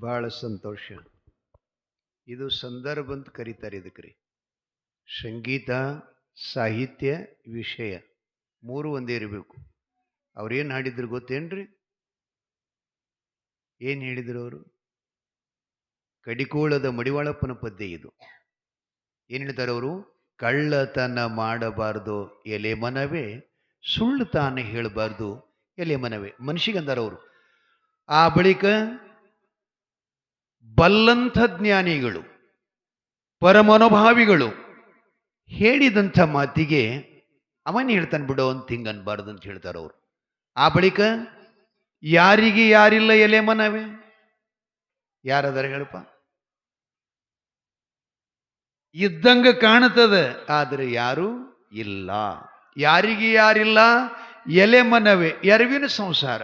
ಬಹಳ ಸಂತೋಷ. ಇದು ಸಂದರ್ಭ ಅಂತ ಕರೀತಾರೆ ಇದಕ್ಕೆ ರೀ ಸಂಗೀತ, ಸಾಹಿತ್ಯ, ವಿಷಯ ಮೂರು ಒಂದೇ ಇರಬೇಕು. ಅವ್ರೇನು ಹಾಡಿದ್ರು ಗೊತ್ತೇನ್ರಿ? ಏನು ಹೇಳಿದರು ಅವರು? ಕಡಿಕೋಳದ ಮಡಿವಾಳಪ್ಪನ ಪದ್ಯ ಇದು. ಏನು ಹೇಳ್ತಾರೆ ಅವರು? ಕಳ್ಳತನ ಮಾಡಬಾರ್ದು ಎಲೆ ಮನವೇ, ಸುಳ್ಳು ತಾನೇ ಹೇಳಬಾರ್ದು ಎಲೆ ಮನವೇ. ಮನುಷ್ಯಗಂದಾರ ಅವರು. ಆ ಬಳಿಕ ಬಲ್ಲಂಥ ಜ್ಞಾನಿಗಳು, ಪರಮನೋಭಾವಿಗಳು ಹೇಳಿದಂಥ ಮಾತಿಗೆ ಅವನ್ ಹೇಳ್ತಾನೆ ಬಿಡೋ ಅಂತ ಹಿಂಗೆ ಅನ್ಬಾರ್ದು ಅಂತ ಹೇಳ್ತಾರೆ ಅವರು. ಆ ಬಳಿಕ ಯಾರಿಗೆ ಯಾರಿಲ್ಲ ಎಲೆ ಮನವೇ? ಯಾರದಾರ ಹೇಳಪ್ಪ? ಇದ್ದಂಗ ಕಾಣ್ತದ ಆದರೆ ಯಾರು ಇಲ್ಲ. ಯಾರಿಗೆ ಯಾರಿಲ್ಲ? ಎಲೆ ಮನವೇ? ಎರವಿನ ಸಂಸಾರ.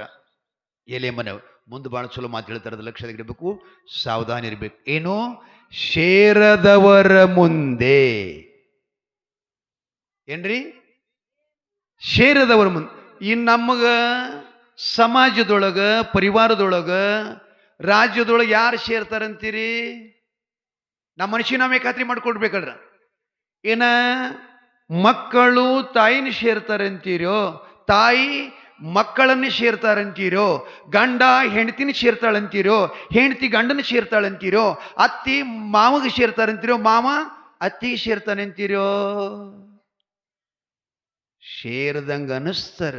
ಎಲೆ ಮನವೇ. ಮುಂದೆ ಭಾಳ ಚಲೋ ಮಾತು ಹೇಳ್ತಾರದ ಲಕ್ಷದಾಗಿರ್ಬೇಕು ಸಾವಧಾನ ಇರಬೇಕು. ಏನು? ಶೇರದವರ ಮುಂದೆ. ಏನ್ರಿ? ಶೇರದವರ ಮುಂದೆ. ಈ ನಮಗ ಸಮಾಜದೊಳಗ, ಪರಿವಾರದೊಳಗ, ರಾಜ್ಯದೊಳಗೆ ಯಾರು ಸೇರ್ತಾರಂತೀರಿ ನಮ್ಮ ಮನುಷ್ಯ ನಾವೇ ಖಾತ್ರಿ ಮಾಡ್ಕೊಡ್ಬೇಕಲ್ರ. ಏನ? ಮಕ್ಕಳು ತಾಯಿನ ಸೇರ್ತಾರೆ ಅಂತೀರೋ ತಾಯಿ ಮಕ್ಕಳನ್ನ ಸೇರ್ತಾರಂತೀರೋ, ಗಂಡ ಹೆಂಡತಿನ ಸೇರ್ತಾಳಂತೀರೋ, ಹೆಂಡತಿ ಗಂಡನ ಸೇರ್ತಾಳಂತೀರೋ, ಅತ್ತಿ ಮಾವಗೆ ಸೇರ್ತಾರಂತೀರೋ, ಮಾವ ಅತ್ತಿಗೆ ಸೇರ್ತಾನೆ ಅಂತೀರೋ ಸೇರ್ದಂಗೆ ಅನಿಸ್ತಾರ,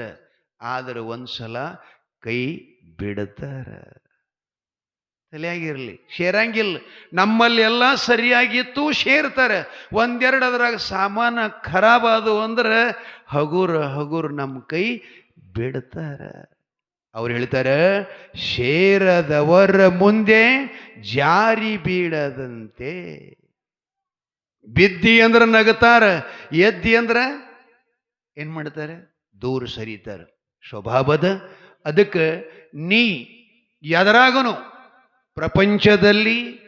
ಆದ್ರೆ ಒಂದ್ಸಲ ಕೈ ಬಿಡ್ತಾರ. ಸರಿಯಾಗಿರಲಿ ಸೇರಂಗಿಲ್ಲ. ನಮ್ಮಲ್ಲಿ ಎಲ್ಲ ಸರಿಯಾಗಿತ್ತು, ಸೇರ್ತಾರೆ. ಒಂದೆರಡು ಅದ್ರಾಗ ಸಾಮಾನು ಖರಾಬಾದವು ಅಂದ್ರೆ ಹಗುರ್ ಹಗುರ್ ನಮ್ಮ ಕೈ ಬಿಡ್ತಾರ. ಅವ್ರು ಹೇಳ್ತಾರೆ, ಶೇರದವರ ಮುಂದೆ ಜಾರಿ ಬೀಳದಂತೆ. ಬಿದ್ದಿ ಅಂದ್ರೆ ನಗತಾರ, ಎದ್ದಿ ಅಂದ್ರೆ ಏನ್ ಮಾಡ್ತಾರೆ? ದೂರ ಸರಿತಾರ. ಸ್ವಭಾವದ ಅದಕ್ಕೆ ನೀ ಎದರಾಗನು? ಪ್ರಪಂಚದಲ್ಲಿ,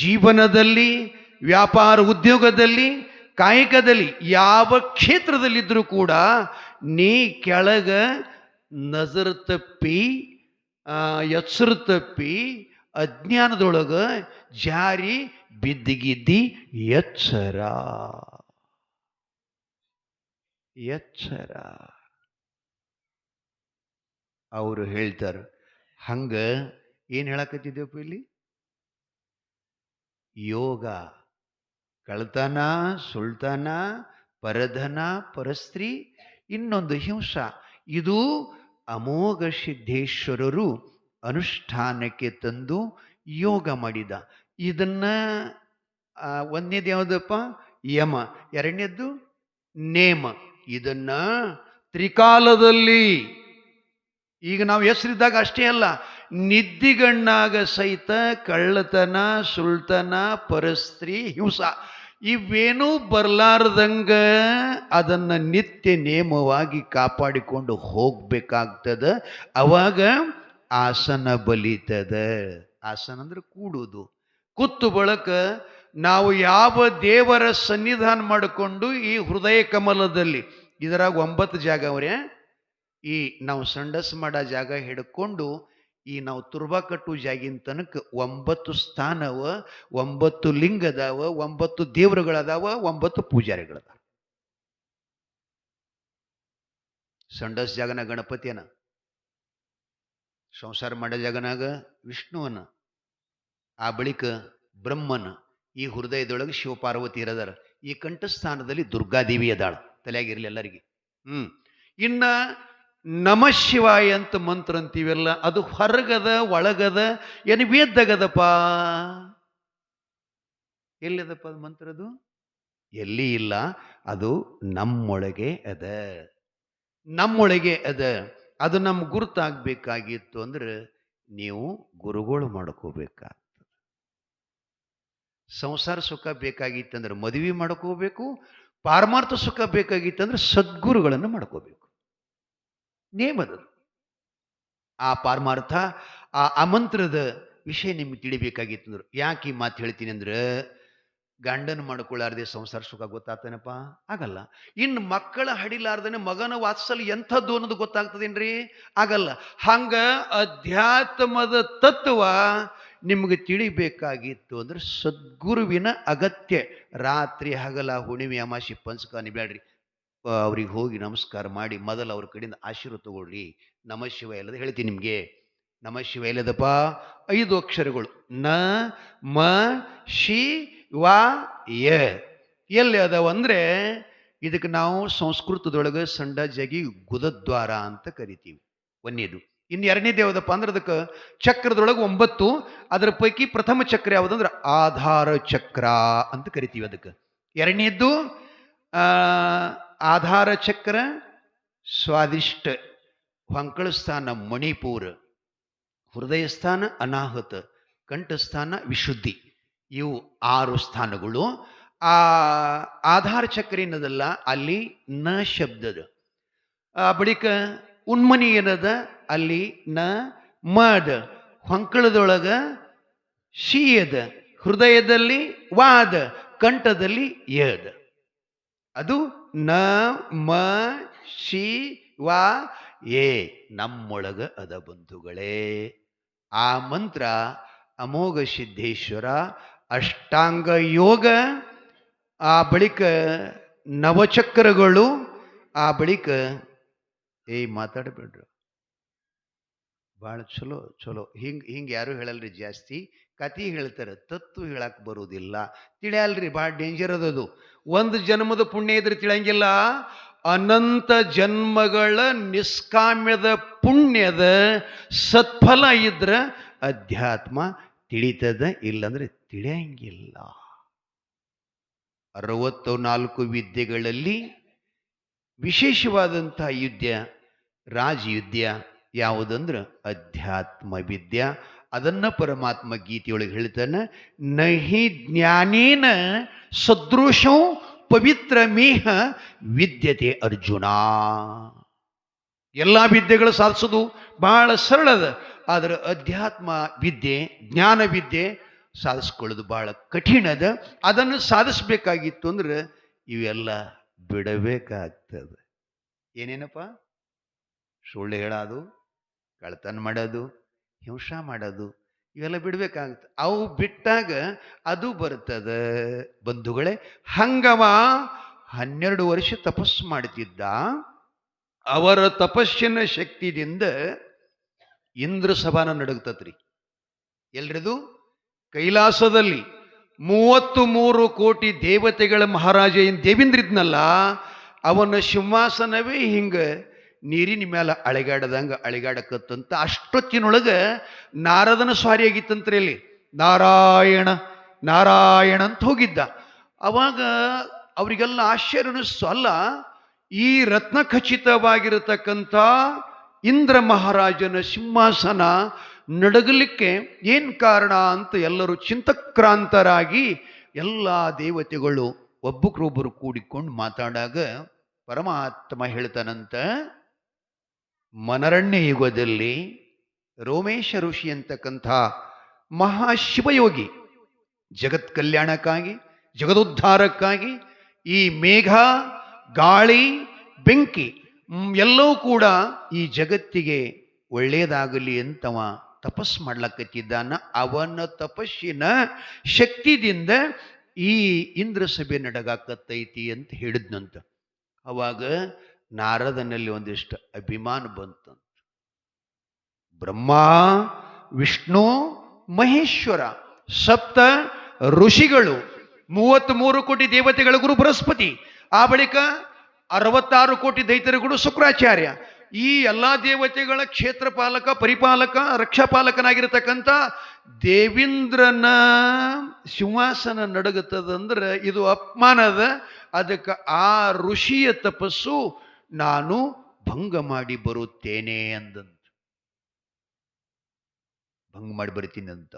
ಜೀವನದಲ್ಲಿ, ವ್ಯಾಪಾರ ಉದ್ಯೋಗದಲ್ಲಿ, ಕಾಯಕದಲ್ಲಿ, ಯಾವ ಕ್ಷೇತ್ರದಲ್ಲಿದ್ದರೂ ಕೂಡ ನೀ ಕೆಳಗ ನಜರ್ ತಪ್ಪಿ ಎಚ್ಚರು ತಪ್ಪಿ, ಅಜ್ಞಾನದೊಳಗ ಜಾರಿ ಬಿದ್ದಿಗಿದ್ದಿ ಎಚ್ಚರ ಎಚ್ಚರ ಅವರು ಹೇಳ್ತಾರೆ, ಹಂಗ ಏನು ಹೇಳಕತ್ತಿದ್ದೇವಪ್ಪ ಇಲ್ಲಿ? ಯೋಗ, ಕಳ್ತನ, ಸುಳ್ತನ, ಪರಧನ, ಪರಸ್ತ್ರೀ ಇನ್ನೊಂದು ಹಿಂಸ. ಇದು ಅಮೋಘ ಸಿದ್ಧೇಶ್ವರರು ಅನುಷ್ಠಾನಕ್ಕೆ ತಂದು ಯೋಗ ಮಾಡಿದ. ಇದನ್ನ ಒಂದನೇದು ಯಾವುದಪ್ಪ? ಯಮ. ಎರಡನೇದ್ದು ನೇಮ. ಇದನ್ನ ತ್ರಿಕಾಲದಲ್ಲಿ, ಈಗ ನಾವು ಹೆಸರಿದ್ದಾಗ ಅಷ್ಟೇ ಅಲ್ಲ, ನಿದ್ದಿಗಣ್ಣಾಗ ಸಹಿತ ಕಳ್ಳತನ, ಸುಳ್ತನ, ಪರಸ್ತ್ರೀ, ಹಿಂಸ. ಇವೇನೂ ಬರಲಾರ್ದಂಗ ಅದನ್ನು ನಿತ್ಯ ನೇಮವಾಗಿ ಕಾಪಾಡಿಕೊಂಡು ಹೋಗಬೇಕಾಗ್ತದೆ. ಅವಾಗ ಆಸನ ಬಲಿತದ. ಆಸನ ಅಂದ್ರೆ ಕೂಡುವುದು ಕುತ್ತು ಬಳಕ ನಾವು ಯಾವ ದೇವರ ಸನ್ನಿಧಾನ ಮಾಡಿಕೊಂಡು ಈ ಹೃದಯ ಕಮಲದಲ್ಲಿ, ಇದರಾಗ ಒಂಬತ್ತು ಜಾಗ ಅವರೇ, ಈ ನಾವು ಸಂಡಸ್ ಮಾಡೋ ಜಾಗ ಹಿಡ್ಕೊಂಡು ಈ ನಾವು ತುರ್ಬಾ ಕಟ್ಟು ಜಾಗಿನ ತನಕ ಒಂಬತ್ತು ಸ್ಥಾನವ, ಒಂಬತ್ತು ಲಿಂಗದಾವ, ಒಂಬತ್ತು ದೇವರುಗಳದಾವ, ಒಂಬತ್ತು ಪೂಜಾರಿಗಳದಾವ. ಸಂಡಸ್ ಜಾಗನ ಗಣಪತಿಯನ, ಸಂಸಾರ ಮಾಡೋ ಜಾಗನಾಗ ವಿಷ್ಣುವನ, ಆ ಬಳಿಕ ಬ್ರಹ್ಮನ, ಈ ಹೃದಯದೊಳಗೆ ಶಿವಪಾರ್ವತಿ ಇರದಾರ. ಈ ಕಂಠಸ್ಥಾನದಲ್ಲಿ ದುರ್ಗಾದೇವಿ ಅದಾಳ ತಲೆಯಾಗಿರ್ಲಿ ಎಲ್ಲರಿಗೆ. ಹ್ಮ್. ಇನ್ನ ನಮ ಶಿವಾಯ ಅಂತ ಮಂತ್ರ ಅಂತೀವಲ್ಲ, ಅದು ಹೊರಗದ, ಒಳಗದ, ಏನು ವೇದ್ದಗದಪ್ಪ ಎಲ್ಲಿದಪ್ಪ ಅದು ಮಂತ್ರ ಅದು? ಎಲ್ಲಿ ಇಲ್ಲ, ಅದು ನಮ್ಮೊಳಗೆ ಅದ. ನಮ್ಮೊಳಗೆ ಅದ. ಅದು ನಮ್ಮ ಗುರುತಾಗಬೇಕಾಗಿತ್ತು ಅಂದ್ರೆ ನೀವು ಗುರುಗಳು ಮಾಡ್ಕೋಬೇಕಾಗ್ತದೆ. ಸಂಸಾರ ಸುಖ ಬೇಕಾಗಿತ್ತಂದ್ರೆ ಮದುವೆ ಮಾಡ್ಕೋಬೇಕು, ಪಾರಮಾರ್ಥ ಸುಖ ಬೇಕಾಗಿತ್ತಂದ್ರೆ ಸದ್ಗುರುಗಳನ್ನು ಮಾಡ್ಕೋಬೇಕು. ನೇಮದ. ಆ ಪಾರಮಾರ್ಥ, ಆ ಆಮಂತ್ರದ ವಿಷಯ ನಿಮ್ಗೆ ತಿಳಿಬೇಕಾಗಿತ್ತು ಅಂದ್ರೆ. ಯಾಕೆ ಈ ಮಾತು ಹೇಳ್ತೀನಿ ಅಂದ್ರೆ, ಗಂಡನ ಮಾಡ್ಕೊಳ್ಳಾರ್ದೆ ಸಂಸಾರ ಸುಖ ಗೊತ್ತಾಗ್ತಾನಪ್ಪ? ಆಗಲ್ಲ. ಇನ್ನು ಮಕ್ಕಳ ಹಡಿಲಾರ್ದನೆ ಮಗನ ವಾತ್ಸಲ್ಯ ಎಂಥದ್ದು ಅನ್ನೋದು ಗೊತ್ತಾಗ್ತದೇನ್ರಿ? ಆಗಲ್ಲ. ಹಂಗ ಅಧ್ಯಾತ್ಮದ ತತ್ವ ನಿಮಗೆ ತಿಳಿಬೇಕಾಗಿತ್ತು ಅಂದ್ರೆ ಸದ್ಗುರುವಿನ ಅಗತ್ಯ. ರಾತ್ರಿ ಹಗಲ ಹುಣಿಮೆ ಅಮಾಸಿ ಪಂಚಕ ಅನಿಬ್ಯಾಡ್ರಿ ಅವ್ರಿಗೆ ಹೋಗಿ ನಮಸ್ಕಾರ ಮಾಡಿ ಮೊದಲು ಅವ್ರ ಕಡೆಯಿಂದ ಆಶೀರ್ವಾದ ತಗೊಳ್ಳಿ. ನಮ ಶಿವ ಎಲ್ಲದ ಹೇಳ್ತೀನಿ ನಿಮಗೆ. ನಮ ಶಿವ ಇಲ್ಲದಪ್ಪ ಐದು ಅಕ್ಷರಗಳು. ನ, ಮ, ಶಿ, ವ, ಯ. ಎಲ್ಲಿ ಅದಾವ ಅಂದರೆ ಇದಕ್ಕೆ ನಾವು ಸಂಸ್ಕೃತದೊಳಗೆ ಸಂಡ, ಜಗಿ, ಗುದದ್ವಾರ ಅಂತ ಕರಿತೀವಿ ಒಂದೇದು. ಇನ್ನು ಎರಡನೇದು ಯಾವುದಪ್ಪ ಅಂದ್ರೆ ಅದಕ್ಕೆ ಚಕ್ರದೊಳಗೆ ಒಂಬತ್ತು, ಅದರ ಪೈಕಿ ಪ್ರಥಮ ಚಕ್ರ ಯಾವುದಂದ್ರೆ ಆಧಾರ ಚಕ್ರ ಅಂತ ಕರಿತೀವಿ ಅದಕ್ಕೆ. ಎರಡನೇದ್ದು ಆಧಾರ ಚಕ್ರ, ಸ್ವಾದಿಷ್ಟ ಹೊಂಕಳ ಸ್ಥಾನ ಮಣಿಪುರ ಹೃದಯ ಸ್ಥಾನ ಅನಾಹುತ, ಕಂಠಸ್ಥಾನ ವಿಶುದ್ಧಿ, ಇವು ಆರು ಸ್ಥಾನಗಳು. ಆ ಆಧಾರ ಚಕ್ರ ಏನದಲ್ಲ, ಅಲ್ಲಿ ನ ಶಬ್ದದ. ಬಳಿಕ ಉನ್ಮನಿ ಏನದ, ಅಲ್ಲಿ ನ ಮದ. ಹೊಂಕಳದೊಳಗ ಶೀಯದ, ಹೃದಯದಲ್ಲಿ ವಾದ, ಕಂಠದಲ್ಲಿ ಯದ. ಅದು ನ, ಮ, ಶಿ, ವಾ ಏ ನಮ್ಮೊಳಗ ಅದ ಬಂಧುಗಳೇ. ಆ ಮಂತ್ರ ಅಮೋಘ ಸಿದ್ಧೇಶ್ವರ ಅಷ್ಟಾಂಗ ಯೋಗ, ಆ ಬಳಿಕ ನವಚಕ್ರಗಳು, ಆ ಬಳಿಕ ಏಯ್ ಮಾತಾಡಬೇಡ್ರಿ. ಭಾಳ ಚಲೋ ಚಲೋ. ಹಿಂಗೆ ಹಿಂಗೆ ಯಾರು ಹೇಳಲ್ರಿ ಜಾಸ್ತಿ? ಕತಿ ಹೇಳ್ತಾರೆ ತತ್ವ ಹೇಳಕ್ ಬರುವುದಿಲ್ಲ. ತಿಳಿಯಲ್ರಿ, ಭಾಳ ಡೇಂಜರ್ ಅದದು ಒಂದು ಜನ್ಮದ ಪುಣ್ಯ ಇದ್ರೆ ತಿಳಿಯಂಗಿಲ್ಲ. ಅನಂತ ಜನ್ಮಗಳ ನಿಷ್ಕಾಮ್ಯದ ಪುಣ್ಯದ ಸತ್ಫಲ ಇದ್ರ ಅಧ್ಯಾತ್ಮ ತಿಳಿತದ, ಇಲ್ಲಂದ್ರೆ ತಿಳಿಯಂಗಿಲ್ಲ. ಅರವತ್ತು ನಾಲ್ಕು ವಿದ್ಯೆಗಳಲ್ಲಿ ವಿಶೇಷವಾದಂಥ ಯುದ್ಧ ರಾಜಯುದ್ಧ ಯಾವುದಂದ್ರೆ ಅಧ್ಯಾತ್ಮ ವಿದ್ಯಾ. ಅದನ್ನ ಪರಮಾತ್ಮ ಗೀತೆಯೊಳಗೆ ಹೇಳ್ತಾನೆ, ನಹಿ ಜ್ಞಾನೇನ ಸದೃಶಂ ಪವಿತ್ರ ಮೇಹ ವಿದ್ಯತೆ ಅರ್ಜುನ. ಎಲ್ಲ ವಿದ್ಯೆಗಳು ಸಾಧಿಸೋದು ಬಹಳ ಸರಳದ ಆದರೆ ಅಧ್ಯಾತ್ಮ ವಿದ್ಯೆ, ಜ್ಞಾನ ವಿದ್ಯೆ ಸಾಧಿಸ್ಕೊಳ್ಳೋದು ಬಹಳ ಕಠಿಣದ ಅದನ್ನು ಸಾಧಿಸ್ಬೇಕಾಗಿತ್ತು ಅಂದ್ರೆ ಇವೆಲ್ಲ ಬಿಡಬೇಕಾಗ್ತದೆ. ಏನೇನಪ್ಪ? ಸುಳ್ಳು ಹೇಳೋದು ಕಳ್ತನ ಮಾಡೋದು ಹಿಂಸಾ ಮಾಡೋದು, ಇವೆಲ್ಲ ಬಿಡ್ಬೇಕಾಗುತ್ತೆ. ಅವು ಬಿಟ್ಟಾಗ ಅದು ಬರ್ತದ. ಬಂಧುಗಳೇ, ಹಂಗವ ಹನ್ನೆರಡು ವರ್ಷ ತಪಸ್ಸು ಮಾಡ್ತಿದ್ದ. ಅವರ ತಪಸ್ಸಿನ ಶಕ್ತಿದಿಂದ ಇಂದ್ರ ಸಭಾನ ನಡುಗ್ತತ್ರಿ. ಎಲ್ರಿದು? ಕೈಲಾಸದಲ್ಲಿ ಮೂವತ್ತು ಮೂರು ಕೋಟಿ ದೇವತೆಗಳ ಮಹಾರಾಜ ಏನು ದೇವೇಂದ್ರ ಇದ್ನಲ್ಲ ಅವನ ಸಿಂಹಾಸನವೇ ಹಿಂಗೆ ನೀರಿನ ಮೇಲೆ ಅಳಿಗಾಡದಂಗೆ ಅಳಿಗಾಡಕತ್ತಂತ ಅಷ್ಟೊತ್ತಿನೊಳಗೆ ನಾರದನ ಸ್ವಾರಿ ಆಗಿತ್ತಂತ್ರಿ ಅಲ್ಲಿ. ನಾರಾಯಣ ನಾರಾಯಣ ಅಂತ ಹೋಗಿದ್ದ. ಅವಾಗ ಅವರಿಗೆಲ್ಲ ಆಶ್ಚರ್ಯನು ಅಲ್ಲ, ಈ ರತ್ನ ಖಚಿತವಾಗಿರತಕ್ಕಂಥ ಇಂದ್ರ ಮಹಾರಾಜನ ಸಿಂಹಾಸನ ನಡಗಲಿಕ್ಕೆ ಏನು ಕಾರಣ ಅಂತ ಎಲ್ಲರೂ ಚಿಂತಕ್ರಾಂತರಾಗಿ ಎಲ್ಲ ದೇವತೆಗಳು ಒಬ್ಬೊಬ್ಬರೊಬ್ಬರು ಕೂಡಿಕೊಂಡು ಮಾತಾಡಾಗ ಪರಮಾತ್ಮ ಹೇಳ್ತಾನಂತ ಮನರಣ್ಯ ಯುಗದಲ್ಲಿ ರೋಮೇಶ ಋಷಿ ಅಂತಕ್ಕಂಥ ಮಹಾಶಿವಯೋಗಿ ಜಗತ್ ಕಲ್ಯಾಣಕ್ಕಾಗಿ, ಜಗದುದ್ಧಾರಕ್ಕಾಗಿ ಈ ಮೇಘ, ಗಾಳಿ, ಬೆಂಕಿ ಎಲ್ಲವೂ ಕೂಡ ಈ ಜಗತ್ತಿಗೆ ಒಳ್ಳೆಯದಾಗಲಿ ಅಂತವ ತಪಸ್ ಮಾಡ್ಲಕ್ಕತ್ತಿದ್ದಾನ ಅವನ ತಪಸ್ಸಿನ ಶಕ್ತಿದಿಂದ ಈ ಇಂದ್ರ ಸಭೆ ನಡಗಾಕತ್ತೈತಿ ಅಂತ ಹೇಳಿದ್ನಂತ. ಅವಾಗ ನಾರದನಲ್ಲಿ ಒಂದಿಷ್ಟು ಅಭಿಮಾನ ಬಂತಂತ ಬ್ರಹ್ಮ, ವಿಷ್ಣು, ಮಹೇಶ್ವರ, ಸಪ್ತ ಋಷಿಗಳು ಮೂವತ್ತ್ಮೂರು ಕೋಟಿ ದೇವತೆಗಳ ಗುರು ಬೃಹಸ್ಪತಿ, ಆ ಬಳಿಕ ಅರವತ್ತಾರು ಕೋಟಿ ಗುರು ಶುಕ್ರಾಚಾರ್ಯ. ಈ ಎಲ್ಲ ದೇವತೆಗಳ ಕ್ಷೇತ್ರಪಾಲಕ, ಪರಿಪಾಲಕ, ರಕ್ಷಾಪಾಲಕನಾಗಿರ್ತಕ್ಕಂಥ ದೇವೀಂದ್ರನ ಸಿಂಹಾಸನ ನಡಗುತ್ತದಂದ್ರೆ ಇದು ಅಪಮಾನದ, ಅದಕ್ಕೆ ಆ ಋಷಿಯ ತಪಸ್ಸು ನಾನು ಭಂಗ ಮಾಡಿ ಬರುತ್ತೇನೆ ಅಂದಂತ. ಭಂಗ ಮಾಡಿ ಬರುತ್ತೀನಿ ಅಂತ.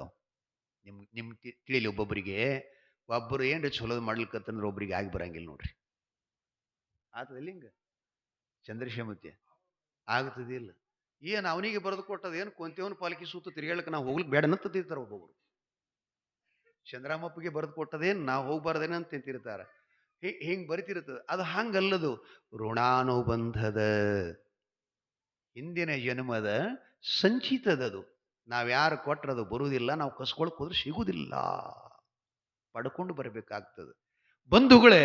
ನಿಮ್ ನಿಮ್ ತಿಳಿಲಿ ಒಬ್ಬೊಬ್ಬರಿಗೆ ಒಬ್ಬರು ಏನ್ರಿ ಚಲೋ ಮಾಡ್ಲಿಕ್ಕಂತಂದ್ರೆ ಒಬ್ಬರಿಗೆ ಆಗಿ ಬರಂಗಿಲ್ಲ ನೋಡ್ರಿ. ಆತದಲ್ಲಿ ಹಿಂಗೆ ಚಂದ್ರಶೇಮತಿ. ಆಗ್ತದಿಲ್ಲ. ಏನು ಅವನಿಗೆ ಬರೆದು ಕೊಟ್ಟದ ಏನು ಕೊಂತೇವನ್ ಪಾಲಿಕೆ ಸೂತ ತಿರುಗಾಳಕ್ಕೆ ನಾವು ಹೋಗ್ಲಿಕ್ಕೆ ಬೇಡ ತಿರ್ತಾರೆ ಒಬ್ಬೊಬ್ರು. ಚಂದ್ರಾಮಪ್ಪಗೆ ಬರೆದು ಕೊಟ್ಟದೇನು ನಾವು ಹೋಗ್ಬಾರ್ದೇನ ಅಂತ ತಿಂತಿರ್ತಾರೆ ಹಿಂಗೆ ಬರಿತಿರ್ತದೆ ಅದು ಹಂಗಲ್ಲದು. ಋಣಾನುಬಂಧದ ಹಿಂದಿನ ಜನ್ಮದ ಸಂಚಿತದದು. ನಾವು ಯಾರು ಕೊಟ್ರದು ಬರುವುದಿಲ್ಲ, ನಾವು ಕಸ್ಕೊಳಕ್ ಹೋದ್ರೆ ಸಿಗುವುದಿಲ್ಲ. ಪಡ್ಕೊಂಡು ಬರಬೇಕಾಗ್ತದೆ. ಬಂಧುಗಳೇ,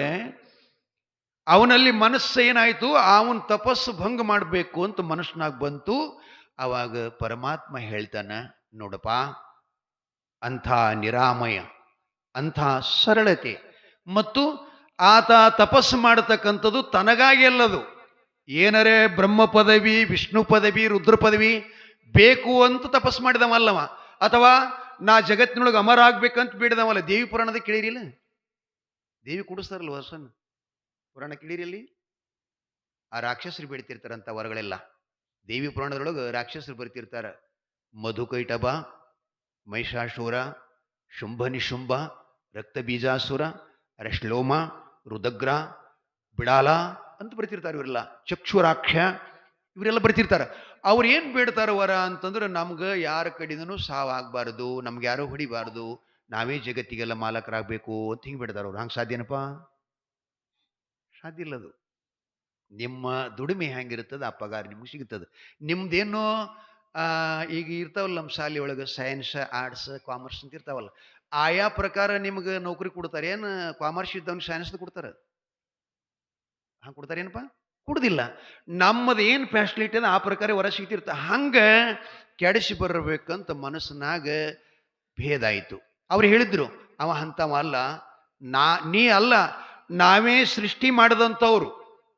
ಅವನಲ್ಲಿ ಮನಸ್ಸು ಏನಾಯಿತು? ಅವನ ತಪಸ್ಸು ಭಂಗ ಮಾಡಬೇಕು ಅಂತ ಮನಸ್ಸಿನಾಗ ಬಂತು. ಅವಾಗ ಪರಮಾತ್ಮ ಹೇಳ್ತಾನೆ, ನೋಡಪ್ಪ, ಅಂಥ ನಿರಾಮಯ, ಅಂಥ ಸರಳತೆ. ಮತ್ತು ಆತ ತಪಸ್ಸು ಮಾಡತಕ್ಕಂಥದ್ದು ತನಗಾಗಿ ಅಲ್ಲದು. ಏನರೇ ಬ್ರಹ್ಮ ಪದವಿ, ವಿಷ್ಣು ಪದವಿ, ರುದ್ರ ಪದವಿ, ಬೇಕು ಅಂತ ತಪಸ್ಸು ಮಾಡಿದವಲ್ಲವ. ಅಥವಾ ನಾ ಜಗತ್ತಿನೊಳಗೆ ಅಮರ ಆಗ್ಬೇಕಂತ ಬೇಡಿದವಲ್ಲ, ದೇವಿ ಪುರಾಣದ ಕೇಳಿರಿಲ್ಲ ದೇವಿ ಕುಡಿಸ್ತಾರಲ್ಲ ವರ್ಷನ್? ಪುರಾಣ ಕಿಳಿರಿಲ್ಲಿ ಆ ರಾಕ್ಷಸರು ಬೇಡ್ತಿರ್ತಾರಂತ ವರಗಳೆಲ್ಲ. ದೇವಿ ಪುರಾಣದೊಳಗೆ ರಾಕ್ಷಸರು ಬರ್ತಿರ್ತಾರ. ಮಧುಕೈಟಭ ಮಹಿಷಾಶೂರ ಶುಂಭ ನಿಶುಂಭ ರಕ್ತಬೀಜಾಸುರ ರಶ್ಲೋಮ ರುದಗ್ರ ಬಿಡಾಲ ಅಂತ ಬರ್ತಿರ್ತಾರೆ ಇವರೆಲ್ಲ. ಚಕ್ಷುರಾಕ್ಷ ಇವರೆಲ್ಲ ಬರ್ತಿರ್ತಾರೆ. ಅವ್ರು ಏನು ಬೇಡ್ತಾರ ವರ ಅಂತಂದ್ರೆ ನಮ್ಗೆ ಯಾರ ಕಡೆಯಿಂದನೂ ಸಾವಾಗಬಾರ್ದು, ನಮ್ಗೆ ಯಾರು ಹೊಡಿಬಾರ್ದು, ನಾವೇ ಜಗತ್ತಿಗೆಲ್ಲ ಮಾಲಕರಾಗಬೇಕು ಅಂತ ಹಿಂಗೆ ಬಿಡ್ತಾರೆ ಅವ್ರು. ಹಂಗೆ ಸಾಧ್ಯನಪ್ಪ ಸಾಧ್ಯ ಇಲ್ಲ ಅದು. ನಿಮ್ಮ ದುಡಿಮೆ ಹೆಂಗಿರ್ತದೆ ಆ ಪಗಾರ ನಿಮ್ಗೆ ಸಿಗುತ್ತದೆ. ನಿಮ್ದೇನೋ ಈಗ ಇರ್ತಾವಲ್ಲ ನಮ್ಮ ಶಾಲೆ ಒಳಗೆ ಸೈನ್ಸ್ ಆರ್ಟ್ಸ್ ಕಾಮರ್ಸ್ ಅಂತ ಇರ್ತಾವಲ್ಲ. ಆಯಾ ಪ್ರಕಾರ ನಿಮ್ಗೆ ನೌಕರಿ ಕೊಡ್ತಾರೆ. ಏನು ಕಾಮರ್ಸ್ ಇದ್ದವ್ನಿಗೆ ಸೈನ್ಸ್ ಕೊಡ್ತಾರೆ? ಹಂಗೆ ಕೊಡ್ತಾರೇನಪ್ಪ ಕೊಡುದಿಲ್ಲ. ನಮ್ಮದು ಏನು ಫ್ಯಾಸಿಲಿಟಿ ಆ ಪ್ರಕಾರ ಹೊರ ಸಿಗ್ತಿರ್ತ ಹಂಗೆ ಕೆಡಿಸಿ ಬರಬೇಕಂತ ಮನಸ್ಸಿನಾಗ ಭೇದ ಆಯಿತು. ಅವ್ರು ಹೇಳಿದ್ರು, ಅವ ಅಂಥವ ಅಲ್ಲ. ನಾ, ನೀ ಅಲ್ಲ. ನಾವೇ ಸೃಷ್ಟಿ ಮಾಡಿದಂಥವ್ರು.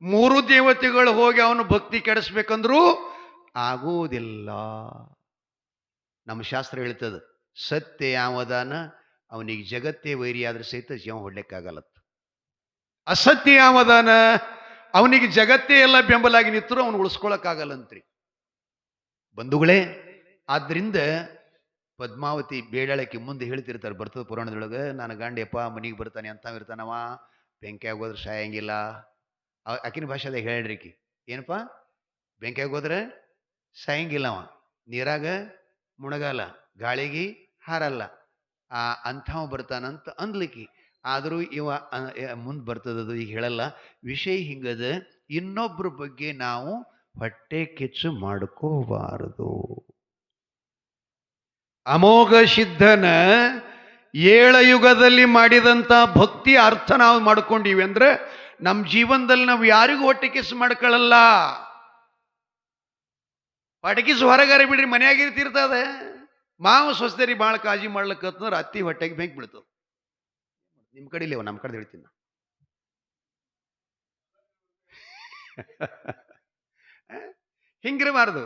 ಮೂರು ದೇವತೆಗಳು ಹೋಗಿ ಅವನು ಭಕ್ತಿ ಕೆಡಿಸ್ಬೇಕಂದ್ರೂ ಆಗುವುದಿಲ್ಲ ನಮ್ಮ ಶಾಸ್ತ್ರ ಹೇಳ್ತದ, ಸತ್ಯ ಯಾವದಾನ ಅವನಿಗೆ ಜಗತ್ತೇ ವೈರಿ ಆದ್ರೆ ಸಹಿತ ಜೀವ ಹೊಡ್ಲಿಕ್ಕಾಗಲ್ಲತ್ತ. ಅಸತ್ಯ ಯಾವದಾನ ಅವನಿಗೆ ಜಗತ್ತೇ ಎಲ್ಲ ಬೆಂಬಲಾಗಿ ನಿಂತರೂ ಅವನು ಉಳಿಸ್ಕೊಳಕ್ಕಾಗಲ್ಲಂತ್ರಿ. ಬಂಧುಗಳೇ ಆದ್ದರಿಂದ ಪದ್ಮಾವತಿ ಬೇಡಾಳಕ್ಕೆ ಮುಂದೆ ಹೇಳ್ತಿರ್ತಾರೆ, ಬರ್ತದ ಪುರಾಣದೊಳಗೆ ನಾನು ಗಂಡೆಪ್ಪ ಮನೆಗೆ ಬರ್ತಾನೆ ಅಂತ ಇರ್ತಾನವ ಬೆಂಕಿ ಆಗೋದ್ರೆ ಸಾಯಂಗಿಲ್ಲ. ಆಕಿನ ಭಾಷೆದಾಗ ಹೇಳ್ರಿಕಿ ಏನಪ್ಪ ಬೆಂಕಿ ಆಗೋದ್ರೆ ಸಾಯಂಗಿಲ್ಲವ ನೀರಾಗ ಮುಣಗಲ್ಲ ಗಾಳಿಗೆ ಹಾರಲ್ಲ. ಆ ಅಂಥವ ಬರ್ತಾನಂತ ಅಂದ್ಲಿಕ್ಕಿ ಆದರೂ ಇವ ಮುಂದೆ ಬರ್ತದದು, ಈಗ ಹೇಳಲ್ಲ. ವಿಷಯ ಹಿಂಗದ ಇನ್ನೊಬ್ಬರ ಬಗ್ಗೆ ನಾವು ಹೊಟ್ಟೆ ಕೆಚ್ಚು ಮಾಡ್ಕೋಬಾರದು. ಅಮೋಘ ಸಿದ್ಧನ ಏಳ ಯುಗದಲ್ಲಿ ಮಾಡಿದಂಥ ಭಕ್ತಿ ಅರ್ಥ ನಾವು ಮಾಡ್ಕೊಂಡೀವಿ ಅಂದರೆ ನಮ್ಮ ಜೀವನದಲ್ಲಿ ನಾವು ಯಾರಿಗೂ ಹೊಟ್ಟೆ ಕೆಚ್ಚು ಮಾಡ್ಕೊಳ್ಳಲ್ಲ ಪಟಕಿಸ್ ಹೊರಗಾರ ಬಿಡ್ರಿ ಮನ್ಯಾಗ ಇರ್ತಿರ್ತದೆ ಮಾವು ಸ್ವಸ್ಥರಿ ಭಾಳ ಕಾಳಜಿ ಮಾಡ್ಲಿಕ್ಕಂದ್ರೆ ಅತ್ತಿ ಹೊಟ್ಟೆಗೆ ಬೆಂಕಿ ಬೀಳ್ತದೆ. ನಿಮ್ಮ ಕಡೆ ಇಲ್ಲವ ನಮ್ಮ ಕಡೆ ಹೇಳ್ತೀನಿ. ಹಿಂಗಿರಬಾರ್ದು.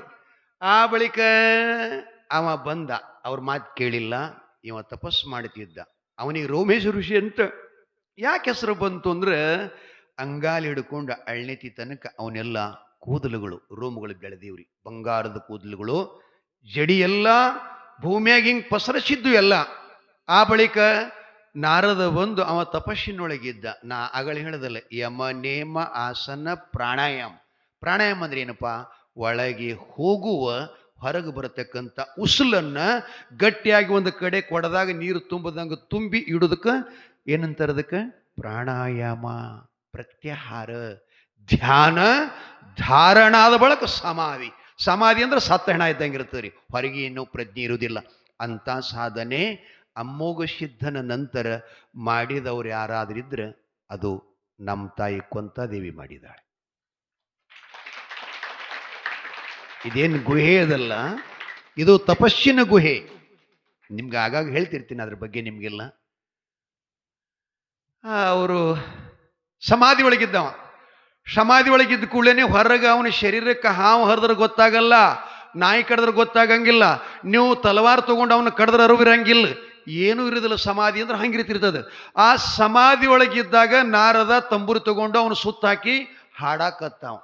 ಆ ಬಳಿಕ ಅವ ಬಂದ, ಅವ್ರ ಮಾತು ಕೇಳಿಲ್ಲ, ಇವ ತಪಸ್ಸು ಮಾಡುತ್ತಿದ್ದ ಅವನಿಗೆ ರೋಮೇಶ ಋಷಿ ಅಂತ ಯಾಕೆ ಹೆಸರು ಬಂತು ಅಂದ್ರೆ, ಅಂಗಾಲಿ ಹಿಡ್ಕೊಂಡು ಅಳ್ನೆತಿ ತನಕ ಅವನೆಲ್ಲ ಕೂದಲುಗಳು, ರೋಮಗಳು ಬೆಳೆದೇವ್ರಿ. ಬಂಗಾರದ ಕೂದಲುಗಳು, ಜಡಿಯೆಲ್ಲ ಭೂಮಿಯಾಗ ಹಿಂಗೆ ಪಸರಿಸಿದ್ದು ಎಲ್ಲ. ಆ ಬಳಿಕ ನಾರದ ಬಂದು ಅವ ತಪಸ್ಸಿನೊಳಗಿದ್ದ. ನಾ ಅಗಳ ಹೇಳದಲ್ಲ, ಯಮ ನೇಮ ಆಸನ ಪ್ರಾಣಾಯಾಮ. ಪ್ರಾಣಾಯಾಮ ಅಂದ್ರೆ ಏನಪ್ಪ? ಒಳಗೆ ಹೋಗುವ, ಹೊರಗೆ ಬರತಕ್ಕಂಥ ಉಸುಲನ್ನ ಗಟ್ಟಿಯಾಗಿ ಒಂದು ಕಡೆ ಕೊಡದಾಗ ನೀರು ತುಂಬದಂಗೆ ತುಂಬಿ ಇಡೋದಕ್ಕೆ ಏನಂತಾರೆ ಅದಕ್ಕೆ? ಪ್ರಾಣಾಯಾಮ, ಪ್ರತ್ಯಾಹಾರ, ಧ್ಯಾನ, ಧಾರಣಾದ ಬಳಕ ಸಮಾಧಿ. ಸಮಾಧಿ ಅಂದ್ರೆ ಸತ್ತ ಹೆಣ ಇದ್ದಂಗೆ ಇರ್ತದೆ ರೀ. ಹೊರಗೆ ಇನ್ನೂ ಪ್ರಜ್ಞೆ ಇರುವುದಿಲ್ಲ. ಅಂಥ ಸಾಧನೆ ಅಮ್ಮೋಘ ಸಿದ್ಧನ ನಂತರ ಮಾಡಿದವ್ರು ಯಾರಾದ್ರಿದ್ರೆ ಅದು ನಮ್ಮ ತಾಯಿ ಕೊಂತ ದೇವಿ ಮಾಡಿದಾಳೆ. ಇದೇನು ಗುಹೆ ಅದಲ್ಲ? ಇದು ತಪಸ್ಸಿನ ಗುಹೆ. ನಿಮ್ಗೆ ಆಗಾಗ ಹೇಳ್ತಿರ್ತೀನಿ ಅದ್ರ ಬಗ್ಗೆ ನಿಮಗೆಲ್ಲ. ಅವರು ಸಮಾಧಿ ಒಳಗಿದ್ದವ. ಸಮಾಧಿ ಒಳಗಿದ್ದ ಕೂಡಲೇ ಹೊರಗೆ ಅವನ ಶರೀರಕ್ಕೆ ಹಾವು ಹರಿದ್ರೆ ಗೊತ್ತಾಗಲ್ಲ, ನಾಯಿ ಕಡಿದ್ರೆ ಗೊತ್ತಾಗಂಗಿಲ್ಲ, ನೀವು ತಲವಾರು ತಗೊಂಡು ಅವನ ಕಡಿದ್ರೆ ಅರಿವಿರಂಗಿಲ್ಲ. ಏನೂ ಇರೋದಿಲ್ಲ ಸಮಾಧಿ ಅಂದ್ರೆ ಹಂಗಿರ್ತಿರ್ತದೆ ಆ ಸಮಾಧಿ ಒಳಗಿದ್ದಾಗ ನಾರದ ತಂಬೂರಿ ತಗೊಂಡು ಅವನು ಸುತ್ತಾಕಿ ಹಾಡಾಕತ್ತಾವ.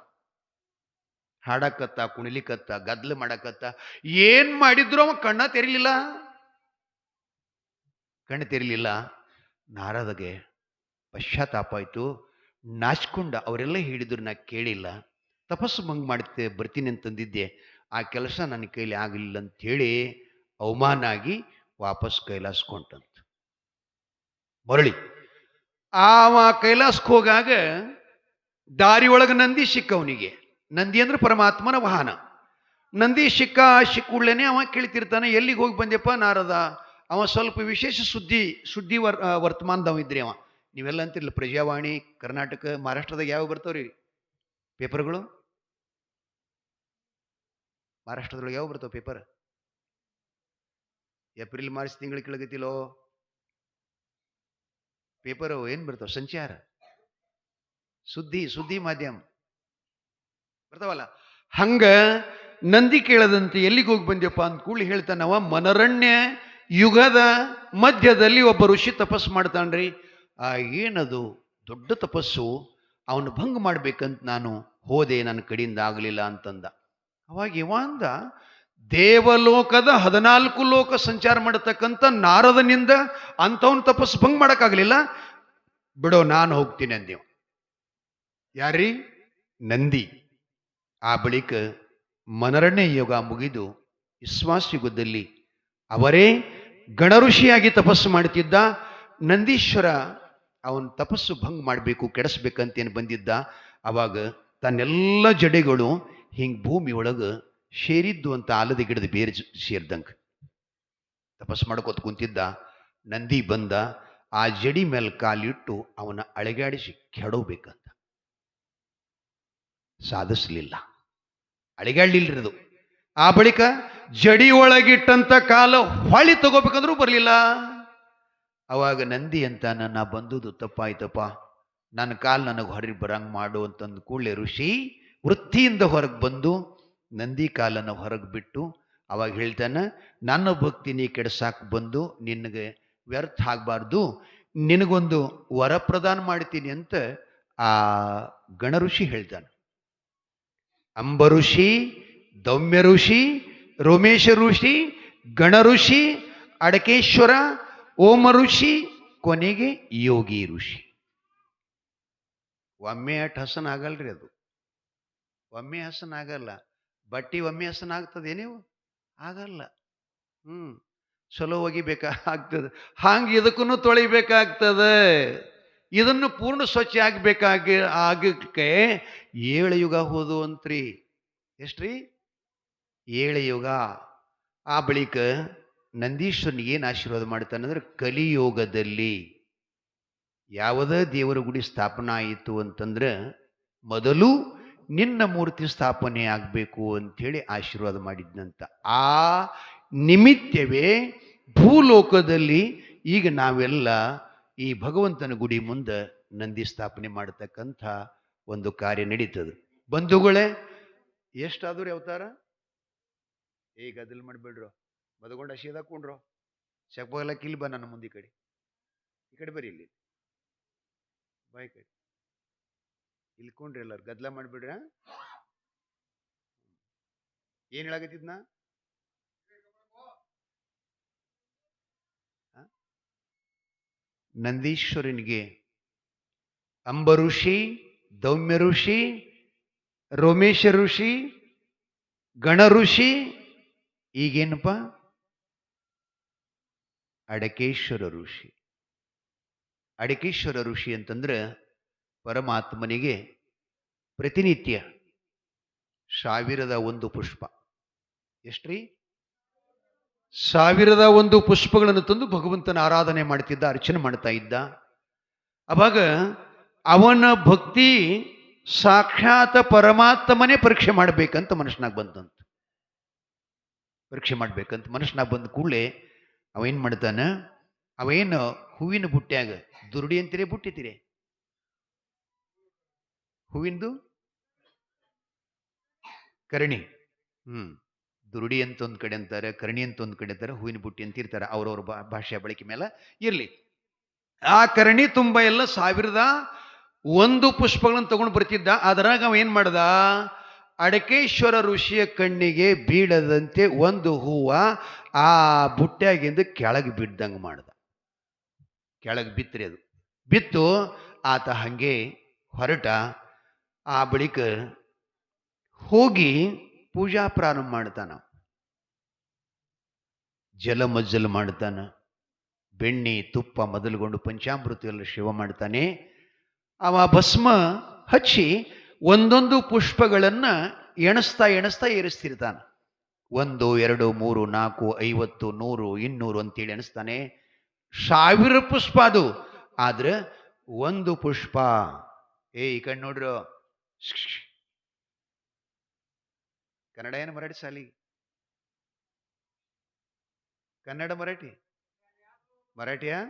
ಹಾಡಾಕತ್ತ ಕುಣಿಲಿಕತ್ತ ಗದ್ಲು ಮಾಡಾಕತ್ತ ಏನ್ ಮಾಡಿದ್ರು ಅವ ಕಣ್ಣ ತೆರಿಲಿಲ್ಲ. ಕಣ್ಣು ತೆರಿಲಿಲ್ಲ. ನಾರದಗೆ ಪಶ್ಚಾತ್ತಾಪ ಆಯ್ತು. ನಾಚ್ಕೊಂಡ ಅವರೆಲ್ಲ ಹೇಳಿದ್ರು ನಾ ಕೇಳಿಲ್ಲ. ತಪಸ್ಸು ಭಂಗ್ ಮಾಡ್ತೆ, ಬರ್ತೀನಿ ಅಂತಂದಿದ್ದೆ. ಆ ಕೆಲಸ ನನ್ನ ಕೈಲಿ ಆಗಲಿಲ್ಲ ಅಂಥೇಳಿ ಅವಮಾನ ಆಗಿ ವಾಪಸ್ ಕೈಲಾಸ್ಕೊಂಡಂತ ಮರಳಿ. ಆವ ಕೈಲಾಸಕ್ಕೆ ಹೋಗಾಗ ದಾರಿ ಒಳಗೆ ನಂದಿ ಸಿಕ್ಕವನಿಗೆ ನಂದಿ ಅಂದ್ರೆ ಪರಮಾತ್ಮನ ವಾಹನ. ನಂದಿ ಸಿಕ್ಕ ಸಿಕ್ಕೂಡ್ಲೇನೆ ಅವ ಕೇಳ್ತಿರ್ತಾನೆ, ಎಲ್ಲಿಗೆ ಹೋಗಿ ಬಂದ್ಯಪ್ಪ ನಾರದ? ಅವ ಸ್ವಲ್ಪ ವಿಶೇಷ ಸುದ್ದಿ ಸುದ್ದಿ ವರ್ ವರ್ತಮಾನದವ ಇದ್ರಿ ಅವ. ನೀವೆಲ್ಲ ಅಂತಿರಲ್ಲ ಪ್ರಜಾವಾಣಿ, ಕರ್ನಾಟಕ, ಮಹಾರಾಷ್ಟ್ರದಾಗ ಯಾವ ಬರ್ತಾವ್ರಿ? ಪೇಪರ್ಗಳು? ಮಹಾರಾಷ್ಟ್ರದೊಳಗೆ ಯಾವ ಬರ್ತಾವ ಪೇಪರ್? ಏಪ್ರಿಲ್, ಮಾರ್ಚ್ ತಿಂಗಳ ಕೆಳಗತಿಲೋ ಪೇಪರ್ ಏನ್ ಬರ್ತಾವ? ಸಂಚಾರ? ಸುದ್ದಿ ಸುದ್ದಿ ಮಾಧ್ಯಮ. ಬರ್ತಾವಲ್ಲ? ಹಂಗ ನಂದಿ ಕೇಳದಂತೆ ಎಲ್ಲಿಗೆ ಹೋಗಿ ಬಂದ್ಯಪ್ಪ ಅಂತ ಕೂಡಲಿ ಹೇಳ್ತಾನವ, ಮನರಣ್ಯ ಯುಗದ ಮಧ್ಯದಲ್ಲಿ ಒಬ್ಬ ಋಷಿ ತಪಸ್ಸು ಮಾಡ್ತಾನ್ರಿ. ಆ ಏನದು ದೊಡ್ಡ ತಪಸ್ಸು ಅವನು ಭಂಗ ಮಾಡ್ಬೇಕಂತ ನಾನು ಹೋದೆ ನನ್ನ ಕಡೆಯಿಂದ ಆಗಲಿಲ್ಲ ಅಂತಂದ. ಅವಾಗ ಇವ ಅಂದ ದೇವಲೋಕದ ಹದಿನಾಲ್ಕು ಲೋಕ ಸಂಚಾರ ಮಾಡತಕ್ಕಂಥ ನಾರದನಿಂದ ಅಂಥವನ್ ತಪಸ್ಸು ಭಂಗ ಮಾಡೋಕ್ಕಾಗಲಿಲ್ಲ. ಬಿಡೋ, ನಾನು ಹೋಗ್ತೀನಿ ಅಂದೇವ ಯಾರೀ ನಂದಿ. ಆ ಬಳಿಕ ಮನರಣ್ಯ ಯೋಗ ಮುಗಿದು ವಿಶ್ವಾಸ ಯುಗದಲ್ಲಿ ಅವರೇ ಗಣಋಷಿಯಾಗಿ ತಪಸ್ಸು ಮಾಡುತ್ತಿದ್ದ ನಂದೀಶ್ವರ ಅವನ ತಪಸ್ಸು ಭಂಗ್ ಮಾಡಬೇಕು ಕೆಡಿಸ್ಬೇಕಂತೇನು ಬಂದಿದ್ದ, ಅವಾಗ ತನ್ನೆಲ್ಲ ಜಡೆಗಳು ಹಿಂಗೆ ಭೂಮಿ ಒಳಗೆ ಸೇರಿದ್ದು ಅಂತ ಆಲದ ಗಿಡದ ಬೇರೆ ಸೇರಿದಂಗೆ ತಪಸ್ಸು ಮಾಡ್ಕೋತ ಕುಂತಿದ್ದ, ನಂದಿ ಬಂದ, ಆ ಜಡಿ ಮೇಲೆ ಕಾಲಿಟ್ಟು ಅವನ ಅಳೆಗಾಡಿಸಿ ಕೆಡೋಬೇಕಂತ. ಸಾಧಿಸಲಿಲ್ಲ. ಅದು ಆ ಬಳಿಕ ಜಡಿ ಒಳಗಿಟ್ಟಂಥ ಕಾಲ ಹೊಳಿ ತಗೋಬೇಕಂದ್ರೂ ಬರಲಿಲ್ಲ. ಅವಾಗ ನಂದಿ ಅಂತ ನನ್ನ ಬಂದುದು ತಪ್ಪಾಯ್ತಪ್ಪ. ನನ್ನ ಕಾಲು ನನಗೆ ಹೊರಗೆ ಬರಂಗ್ ಮಾಡು ಅಂತಂದು ಕೂಡಲೇ ಋಷಿ ವೃತ್ತಿಯಿಂದ ಹೊರಗೆ ಬಂದು ನಂದಿ ಕಾಲನ್ನು ಹೊರಗೆ ಬಿಟ್ಟು ಅವಾಗ ಹೇಳ್ತಾನೆ, ನನ್ನ ಭಕ್ತಿ ನೀ ಕೆಡ್ಸಾಕ್ ಬಂದು ನಿನಗೆ ವ್ಯರ್ಥ ಆಗಬಾರ್ದು. ನಿನಗೊಂದು ವರ ಪ್ರದಾನ ಮಾಡ್ತೀನಿ ಅಂತ ಆ ಗಣಋಷಿ ಹೇಳ್ತಾನೆ. ಅಂಬ ಋಷಿ, ದೌಮ್ಯ ಋಷಿ, ರೋಮೇಶ ಋಷಿ, ಗಣ ಋಷಿ, ಅಡಕೇಶ್ವರ ಓಮ ಋಷಿ, ಕೊನೆಗೆ ಯೋಗಿ ಋಷಿ. ಒಮ್ಮೆ ಅಟ್ ಹಸನ್ ಆಗಲ್ರಿ ಅದು. ಒಮ್ಮೆ ಹಸನ್ ಆಗಲ್ಲ. ಬಟ್ಟಿ ಒಮ್ಮೆ ಹಸನ ಆಗ್ತದೆ ನೀವು? ಆಗಲ್ಲ. ಹ್ಮ್. ಚಲೋ ಒಗಿಬೇಕಾಗ್ತದೆ. ಹಂಗೆ ಇದಕ್ಕೂ ತೊಳಿಬೇಕಾಗ್ತದೆ. ಇದನ್ನು ಪೂರ್ಣ ಸ್ವಚ್ಛ ಆಗಬೇಕಾಗಿ, ಆಗಕ್ಕೆ ಏಳು ಯುಗ ಹೋದು ಅಂತ್ರಿ. ಎಷ್ಟ್ರಿ? ಏಳು ಯುಗ. ಆ ಬಳಿಕ ನಂದೀಶ್ವರನಿಗೆ ಏನು ಆಶೀರ್ವಾದ ಮಾಡ್ತಾನೆ ಅಂದ್ರೆ ಕಲಿಯೋಗದಲ್ಲಿ. ಯಾವುದೇ ದೇವರ ಗುಡಿ ಸ್ಥಾಪನೆ ಆಯಿತು ಅಂತಂದ್ರೆ, ಮೊದಲು ನಿನ್ನ ಮೂರ್ತಿ ಸ್ಥಾಪನೆ ಆಗಬೇಕು ಅಂಥೇಳಿ ಆಶೀರ್ವಾದ ಮಾಡಿದ್ನಂತ. ಆ ನಿಮಿತ್ತವೇ ಭೂಲೋಕದಲ್ಲಿ ಈಗ ನಾವೆಲ್ಲ ಈ ಭಗವಂತನ ಗುಡಿ ಮುಂದೆ ನಂದಿ ಸ್ಥಾಪನೆ ಮಾಡತಕ್ಕಂಥ ಒಂದು ಕಾರ್ಯ ನಡೀತದೆ. ಬಂಧುಗಳೇ ಎಷ್ಟಾದರೂ ಅವತಾರ? ಈಗ ಅದಲ್ ಮಾಡಬೇಡ್ರು. ಬದಗೊಂಡು ಹಸಿದ ಹಾಕೊಂಡ್ರು. ಚಕ್ಬಗಲ ಕಿಲ್ ಬಾ ನನ್ನ ಮುಂದೆ ಈ ಕಡೆ. ಈ ಕಡೆ ಬರೀ ಇಲ್ಲಿ. ಬಾಯ್ ಕಡೆ. ಇಲ್ಕೊಂಡ್ರಿ ಎಲ್ಲರು, ಗದ್ಲ ಮಾಡ್ಬಿಡ್ರ ಏನ್ ಹೇಳಾಗತ್ತಿದ್ನ ನಂದೀಶ್ವರನಿಗೆ ಅಂಬ ಋಷಿ, ದೌಮ್ಯ ಋಷಿ, ರೋಮೇಶ ಋಷಿ, ಗಣ ಋಷಿ, ಈಗೇನಪ್ಪ? ಅಡಕೇಶ್ವರ ಋಷಿ. ಅಡಕೇಶ್ವರ ಋಷಿ ಅಂತಂದ್ರೆ ಪರಮಾತ್ಮನಿಗೆ ಪ್ರತಿನಿತ್ಯ ಸಾವಿರದ ಒಂದು ಪುಷ್ಪ. ಎಷ್ಟ್ರಿ? ಸಾವಿರದ ಒಂದು ಪುಷ್ಪಗಳನ್ನು ತಂದು ಭಗವಂತನ ಆರಾಧನೆ ಮಾಡ್ತಿದ್ದ, ಅರ್ಚನೆ ಮಾಡ್ತಾ ಇದ್ದ. ಅವಾಗ ಅವನ ಭಕ್ತಿ ಸಾಕ್ಷಾತ್ ಪರಮಾತ್ಮನೇ ಪರೀಕ್ಷೆ ಮಾಡ್ಬೇಕಂತ ಮನುಷ್ಯನಾಗ ಬಂತಂತ. ಪರೀಕ್ಷೆ ಮಾಡ್ಬೇಕಂತ ಮನುಷ್ಯನಾಗ ಬಂದ ಕೂಡಲೇ ಅವೇನ್ ಮಾಡ್ತಾನ? ಅವೇನು ಹೂವಿನ ಬುಟ್ಟ್ಯಾಗ ದುರುಡಿ ಅಂತೀರಿ ಬುಟ್ಟಿತೀರಿ? ಹೂವಿಂದು ಕರಣಿ. ಹ್ಮ್. ದುರುಡಿ ಅಂತ ಒಂದ್ ಕಡೆ ಅಂತಾರೆ, ಕರಣಿ ಅಂತ ಒಂದ್ ಕಡೆ ಅಂತಾರೆ, ಹೂವಿನ ಬುಟ್ಟಿ ಅಂತ ಇರ್ತಾರೆ ಅವ್ರವ್ರ ಭಾಷೆಯ ಬಳಕೆ ಮೇಲೆ ಇರ್ಲಿ. ಆ ಕರಣಿ ತುಂಬ ಎಲ್ಲ ಸಾವಿರದ ಒಂದು ಪುಷ್ಪಗಳನ್ನು ತಗೊಂಡು ಬರ್ತಿದ್ದ, ಅದರಾಗ ಅವ ಏನ್ ಮಾಡ್ದ? ಅಡಕೇಶ್ವರ ಋಷಿಯ ಕಣ್ಣಿಗೆ ಬೀಳದಂತೆ ಒಂದು ಹೂವ ಆ ಬುಟ್ಟ್ಯಾಗಿಂದ ಕೆಳಗೆ ಬಿದ್ದಂಗೆ ಮಾಡ್ದ. ಕೆಳಗೆ ಬಿತ್ತರಿ ಅದು. ಬಿತ್ತು, ಆತ ಹಂಗೆ ಹೊರಟ, ಆ ಬಳಿಕ ಹೋಗಿ ಪೂಜಾ ಪ್ರಾರಂಭ ಮಾಡ್ತಾನ ಜಲಮಜ್ಜಲ ಮಾಡ್ತಾನ, ಬೆಣ್ಣೆ, ತುಪ್ಪ ಮೊದಲುಗೊಂಡು ಪಂಚಾಮೃತ ಎಲ್ಲ ಶಿವ ಮಾಡ್ತಾನೆ. ಅವ ಭಸ್ಮ ಹಚ್ಚಿ ಒಂದೊಂದು ಪುಷ್ಪಗಳನ್ನು ಎಣಿಸ್ತಾ ಎಣಿಸ್ತಾ ಏರಿಸ್ತಿರ್ತಾನೆ. ಒಂದು, ಎರಡು, ಮೂರು, ನಾಲ್ಕು, ಐವತ್ತು, ನೂರು, ಇನ್ನೂರು ಅಂತೇಳಿ ಎಣಿಸ್ತಾನೆ. ಸಾವಿರ ಪುಷ್ಪ ಅದು. ಆದ್ರೆ ಒಂದು ಪುಷ್ಪ. ಏ, ಈ ಕಡೆ ನೋಡ್ರು. ಕನ್ನಡ ಏನು ಮರಾಠಿ ಸಾಲಿ? ಕನ್ನಡ ಮರಾಠಿ? ಮರಾಠಿಯಾ.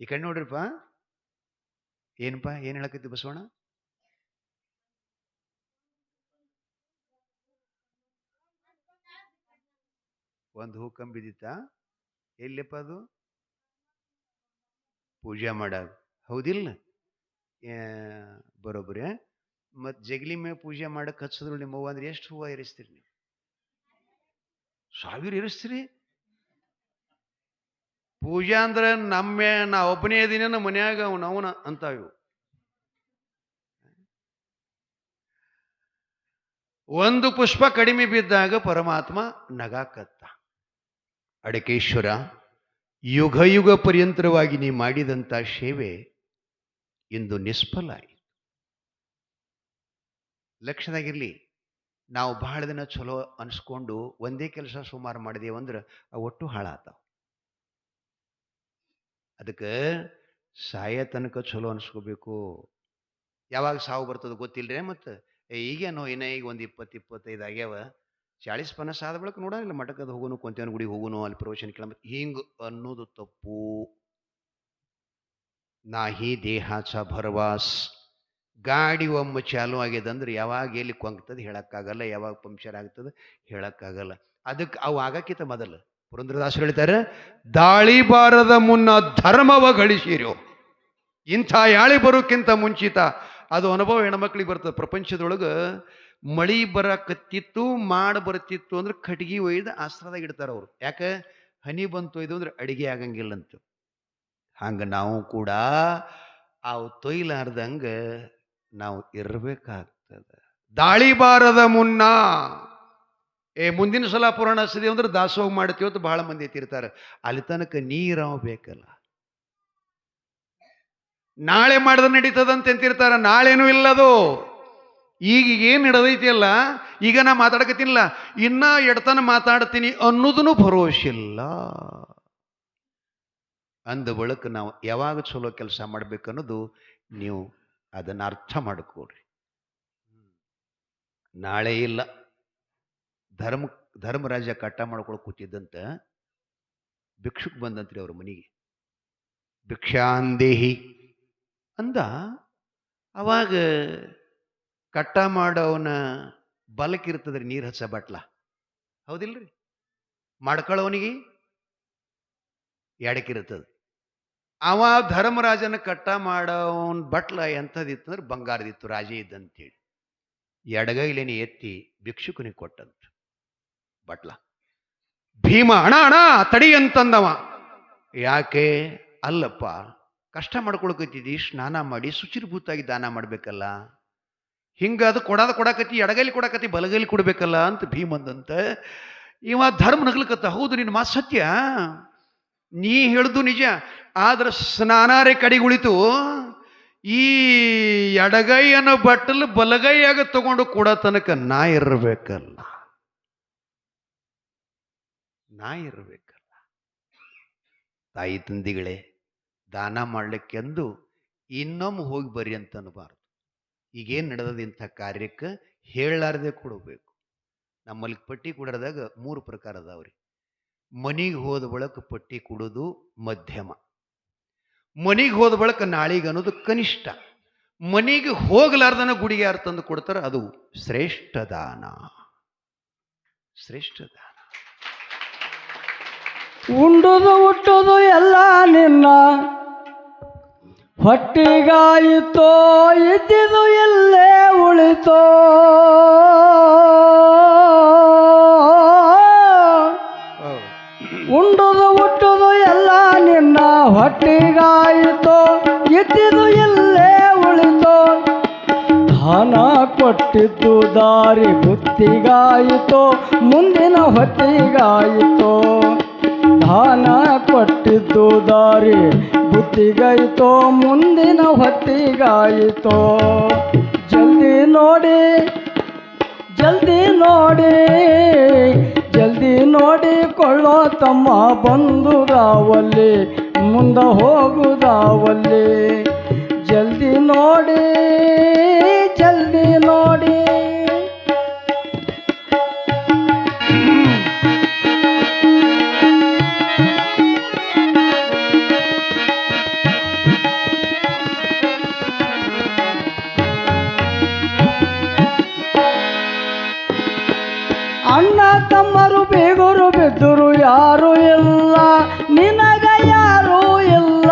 ಈ ಕಡೆ ನೋಡ್ರಿಪ್ಪ. ಏನಪ್ಪ, ಏನ್ ಹೇಳಕತ್ತಿ ಬಸವಣ್ಣ? ಒಂದು ಹೂ ಕಂಬಿದಿತ್ತ ಎಲ್ಲಿಪ್ಪ ಅದು? ಪೂಜೆ ಮಾಡೋದು. ಹೌದಿಲ್ಲ? ಬರೋಬ್ರಿ ಮತ್ತು ಮತ್ ಜಗಲಿ ಮೇಲೆ ಪೂಜೆ ಮಾಡಕ್ ಹಚ್ಚಿದ್ರು ನಿಮ್ಮವ್ವ ಅಂದ್ರೆ ಎಷ್ಟು ಹೂವು ಇರಿಸ್ತೀರಿ ನೀವು? ಸಾವಿರ ಇರಿಸ್ತೀರಿ ಪೂಜೆ ಅಂದ್ರೆ ನಮ್ಮ, ನಾ ಒಬ್ಬನೇ ಇದೀನಿ ನಮ್ಮ ಮನ್ಯಾಗ ಅವನ ಅವನ ಅಂತಾವು ಒಂದು ಪುಷ್ಪ ಕಡಿಮೆ ಬಿದ್ದಾಗ ಪರಮಾತ್ಮ ನಗಾಕತ್ತ. ಅಡಕೇಶ್ವರ, ಯುಗ ಯುಗ ಪರ್ಯಂತರವಾಗಿ ನೀ ಮಾಡಿದಂಥ ಸೇವೆ ಇಂದು ನಿಷ್ಫಲ ಆಯಿತು. ಲಕ್ಷದಾಗಿರಲಿ ನಾವು ಬಹಳ ದಿನ ಚಲೋ ಅನ್ಸ್ಕೊಂಡು ಒಂದೇ ಕೆಲಸ ಸುಮಾರು ಮಾಡಿದೇವಂದ್ರೆ ಅವು ಒಟ್ಟು ಹಾಳಾತಾವ. ಅದಕ್ಕೆ ಸಾಯ ತನಕ ಚಲೋ ಅನ್ಸ್ಕೋಬೇಕು. ಯಾವಾಗ ಸಾವು ಬರ್ತದೆ ಗೊತ್ತಿಲ್ರಿ ಮತ್ತು. ಈಗೇನೋ ಇನ್ನ ಈಗ ಒಂದು ಇಪ್ಪತ್ತು ಇಪ್ಪತ್ತೈದು ಆಗ್ಯಾವ. ಚಾಳಿಸ್ ಪನಸ್ ಆದ ಬಳಿಕ ಮಠಕ್ಕದ ಹೋಗೋನು, ಕೊಂತೇವನ ಗುಡಿ ಹೋಗೋನು, ಅಲ್ಲಿ ಪ್ರವಚನ ಕೇಳ ಹಿಂಗೆ ಅನ್ನೋದು ತಪ್ಪು. ನಾಹಿ ದೇಹಾಚ ಭರವಾಸ್. ಗಾಡಿ ಒಮ್ಮೆ ಚಾಲು ಆಗ್ಯದಂದ್ರೆ ಯಾವಾಗ ಎಲ್ಲಿ ಕೊಂಗ್ತದೆ ಹೇಳಕ್ಕಾಗಲ್ಲ, ಯಾವಾಗ ಪಂಕ್ಚರ್ ಆಗ್ತದೆ ಹೇಳಕ್ಕಾಗಲ್ಲ. ಅದಕ್ಕೆ ಅವು ಆಗಕ್ಕಿಂತ ಮೊದಲು ಪುರಂದ್ರದಾಸರು ಹೇಳ್ತಾರೆ ದಾಳಿ ಬಾರದ ಮುನ್ನ ಧರ್ಮವ ಗಳಿಸಿರೋ. ಇಂಥ ಯಾಳಿ ಬರೋಕ್ಕಿಂತ ಮುಂಚಿತ ಅದು ಅನುಭವ ಹೆಣ್ಮಕ್ಳಿಗೆ ಬರ್ತದೆ. ಪ್ರಪಂಚದೊಳಗೆ ಮಳಿ ಬರಕತ್ತಿತ್ತು, ಮಾಡಿ ಬರ್ತಿತ್ತು ಅಂದ್ರೆ ಕಟ್ಗಿ ಒಯ್ದು ಆಸ್ತ್ರದಾಗ ಇಡ್ತಾರೆ ಅವರು. ಯಾಕೆ? ಹನಿ ಬಂತು ಇದು ಅಂದ್ರೆ ಅಡಿಗೆ ಆಗಂಗಿಲ್ಲ ಅಂತ ಹಂಗ ನಾವು ಕೂಡ ಅವು ತೊಯ್ಲಾರ್ದಂಗೆ ನಾವು ಇರಬೇಕಾಗ್ತದೆ. ದಾಳಿ ಬಾರದ ಮುನ್ನ ಏ, ಮುಂದಿನ ಸಲ ಪುರಾಣ ಹಸಿದಿ ಅಂದ್ರೆ ದಾಸೋಹ ಮಾಡ್ತೀವಿ ಅಂತ ಬಹಳ ಮಂದಿ ಎತ್ತಿರ್ತಾರೆ. ಅಲ್ಲಿ ತನಕ ನೀರಾವ್ ಬೇಕಲ್ಲ. ನಾಳೆ ಮಾಡಿದ ನಡೀತದಂತ ಅಂತಿರ್ತಾರ ನಾಳೆನೂ ಇಲ್ಲದು. ಈಗ ಏನು ನಡೆದೈತಿಯಲ್ಲ ಈಗ ನಾ ಮಾತಾಡಕತ್ತಿಲ್ಲ ಇನ್ನ ಎಡ್ತನ ಮಾತಾಡ್ತೀನಿ ಅನ್ನೋದನ್ನು ಇಲ್ಲ. ಅಂದ ಬಳಿಕ ನಾವು ಯಾವಾಗ ಚಲೋ ಕೆಲಸ ಮಾಡ್ಬೇಕನ್ನೋದು ನೀವು ಅದನ್ನು ಅರ್ಥ ಮಾಡ್ಕೊಡ್ರಿ ನಾಳೆ ಇಲ್ಲ. ಧರ್ಮ ಧರ್ಮರಾಜ ಕಟ್ಟ ಮಾಡ್ಕೊಳಕ್ಕೆ ಕೂತಿದ್ದಂತ ಭಿಕ್ಷುಕ್ ಬಂದಂತ್ರಿ ಅವ್ರ ಮನೆಗೆ. ಭಿಕ್ಷಾಂದೇಹಿ ಅಂದ. ಅವಾಗ ಕಟ್ಟ ಮಾಡೋವನ ಬಲಕ್ಕಿರ್ತದ್ರಿ ನೀರು ಹಚ್ಚ ಬಟ್ಲ. ಹೌದಿಲ್ರಿ? ಮಾಡ್ಕೊಳ್ಳೋವನಿಗೆ ಎಡಕ್ಕಿರ್ತದ ಅವ ಧರ್ಮರಾಜನ ಕಟ್ಟ ಮಾಡೋವನ್ ಬಟ್ಲ ಎಂಥದಿತ್ತಂದ್ರೆ ಬಂಗಾರದಿತ್ತು, ರಾಜೇ ಇದ್ದಂತೇಳಿ ಎಡಗೈಲೇನೆ ಎತ್ತಿ ಭಿಕ್ಷುಕನಿಗೆ ಕೊಟ್ಟಂತ. ಬಟ್ಲ. ಭೀಮ ಅಣ ಅಣ ತಡಿ ಅಂತಂದವ. ಯಾಕೆ? ಅಲ್ಲಪ್ಪ, ಕಷ್ಟ ಮಾಡ್ಕೊಳಕತ್ತಿದ್ದಿ, ಸ್ನಾನ ಮಾಡಿ ಶುಚಿರ್ಭೂತಾಗಿ ದಾನ ಮಾಡಬೇಕಲ್ಲ. ಹಿಂಗ ಅದು ಕೊಡೋದು ಕೊಡಕತ್ತಿ, ಎಡಗೈಲಿ ಕೊಡಕತ್ತಿ, ಬಲಗೈಲಿ ಕೊಡಬೇಕಲ್ಲ ಅಂತ ಭೀಮಂದಂತ ಇವ ಧರ್ಮ ನಗ್ಲಕತ್ತ. ಹೌದು ನಿನ್ನ ಮಾತು ಸತ್ಯ. ನೀ ಹೇಳ್ದು ನಿಜ. ಆದ್ರೆ ಸ್ನಾನಾರೆ ಕಡಿಗುಳಿತು. ಈ ಎಡಗೈಯನ್ನು ಬಟ್ಟಲು ಬಲಗೈಯಾಗ ತಗೊಂಡು ಕೊಡೋ ತನಕ ನಾ ಇರಬೇಕಲ್ಲ. ನಾ ಇರಬೇಕಲ್ಲ. ತಾಯಿ ತಂದಿಗಳೇ, ದಾನ ಮಾಡಲಿಕ್ಕೆಂದು ಇನ್ನೊಮ್ಮೆ ಹೋಗಿ ಬರ್ರಿ ಅಂತ ಅನ್ನಬಾರ್ದು ಈಗೇನು ನಡೆದದ ಇಂಥ ಕಾರ್ಯಕ್ಕೆ ಹೇಳಲಾರ್ದೆ ಕೊಡಬೇಕು. ನಮ್ಮಲ್ಲಿ ಪಟ್ಟಿ ಕೊಡೋದಾಗ ಮೂರು ಪ್ರಕಾರ ಅದಾವ್ರಿ. ಮನೆಗೆ ಹೋದ ಬಳಕ ಪಟ್ಟಿ ಕೊಡೋದು ಮಧ್ಯಮ. ಮನಿಗೆ ಹೋದ ಬಳಕ ನಾಳಿಗೆ ಅನ್ನೋದು ಕನಿಷ್ಠ. ಮನಿಗೆ ಹೋಗಲಾರ್ದನ ಗುಡಿಗೆ ಯಾರು ತಂದು ಕೊಡ್ತಾರೆ? ಅದು ಶ್ರೇಷ್ಠ ದಾನ. ಶ್ರೇಷ್ಠ ದಾನ. ಉಂಡುದು ಹುಟ್ಟುದು ಎಲ್ಲ ನಿನ್ನ. ಹೊಟ್ಟಿಗಾಯಿತೋ ಇದ್ದಿದು ಎಲ್ಲೇ ಉಳಿತೋ. ಉಂಡುದು ಹುಟ್ಟುದು ಎಲ್ಲ ನಿನ್ನ. ಹೊಟ್ಟಿಗಾಯಿತೋ ಇದ್ದಿದು ಎಲ್ಲೇ ಉಳಿತೋ. ಹಣ ಕೊಟ್ಟಿದ್ದು ದಾರಿ ಬುತ್ತಿಗಾಯಿತೋ, ಮುಂದಿನ ಹೊತ್ತಿಗಾಯಿತೋ. ದಾನ ಕೊಟ್ಟಿದ್ದು ದಾರಿ, ಬುತ್ತಿಗಾಯಿತೋ, ಮುಂದಿನ ಹೊತ್ತಿಗಾಯಿತೋ. ಜಲ್ದಿ ನೋಡಿ ಜಲ್ದಿ ನೋಡಿ, ಜಲ್ದಿ ನೋಡಿಕೊಳ್ಳೋ ತಮ್ಮ ಬಂದು ರಾವಲ್ಲಿ ಮುಂದ ಹೋಗುದಾವಲ್ಲಿ. ಜಲ್ದಿ ನೋಡಿ ಜಲ್ದಿ ನೋಡಿ. ಯಾರು ಇಲ್ಲ, ನಿನಗ ಯಾರು ಇಲ್ಲ.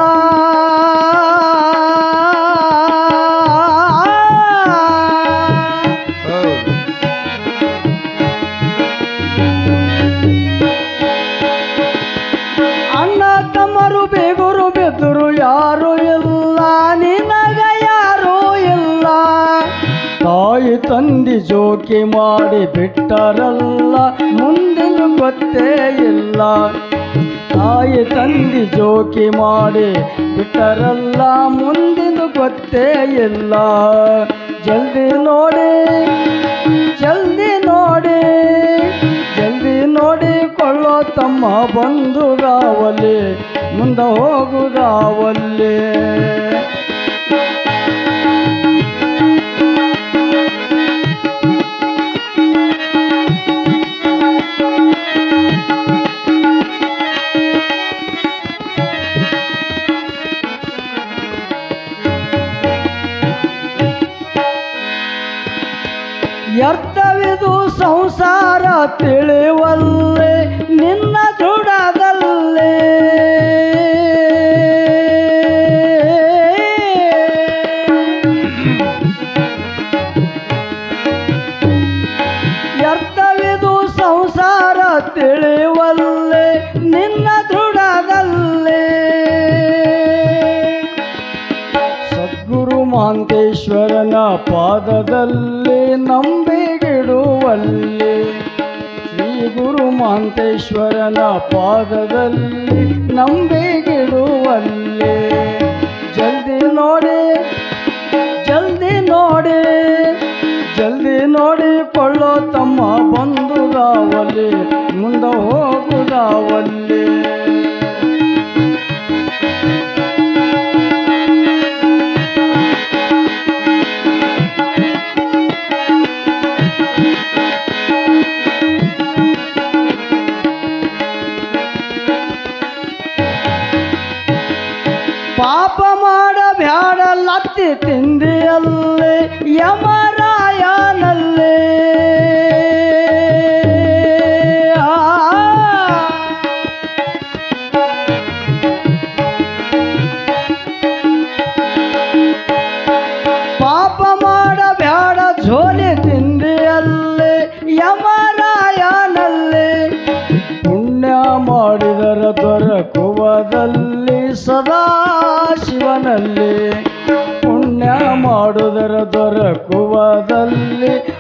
ಅಣ್ಣ ತಮ್ಮರು ಬೇಗುರು ಬಿದ್ದರು, ಯಾರು ಇಲ್ಲ, ನಿನಗ ಯಾರು ಇಲ್ಲ. ತಾಯಿ ತಂದಿ ಜೋಕಿ ಮಾಡಿ ಬಿಟ್ಟರಲ್ಲ ಮುಂದಿನ ಗೊತ್ತೇ ಇಲ್ಲ. ತಾಯಿ ತಂದಿ ಜೋಕಿ ಮಾಡಿ ಬಿಟ್ಟರಲ್ಲ ಮುಂದಿನ ಗೊತ್ತೇ ಇಲ್ಲ. ಜಲ್ದಿ ನೋಡಿ ಜಲ್ದಿ ನೋಡಿ, ಜಲ್ದಿ ನೋಡಿಕೊಳ್ಳೋ ತಮ್ಮ ಬಂಧುಗಾವಲ್ಲಿ ಮುಂದೆ ಹೋಗುದಾವಲ್ಲಿ ಸಂಸಾರ ತಿಳಿವಲ್ಲೇ ನಿನ್ನ ದೃಢದಲ್ಲೇ ವ್ಯರ್ಥವಿದು ಸಂಸಾರ ತಿಳಿವಲ್ಲೇ ನಿನ್ನ ದೃಢದಲ್ಲೇ ಸದ್ಗುರು ಮಹಾಂತೇಶ್ವರನ ಪಾದದಲ್ಲಿ ನಂಬಿಗಿಡುವಲ್ಲಿ ಗುರು ಮಾಂತೇಶ್ವರನ ಪಾದದಲ್ಲಿ ನಂಬಿಗಿಡುವಲ್ಲಿ. ಜಲ್ದಿ ನೋಡಿ ಜಲ್ದಿ ನೋಡಿ ಜಲ್ದಿ ನೋಡಿ ನೋಡಿಕೊಳ್ಳೋ ತಮ್ಮ ಬಂದುದಾವಲ್ಲಿ ಮುಂದೆ ಹೋಗುದಾವಲ್ಲಿ. E amar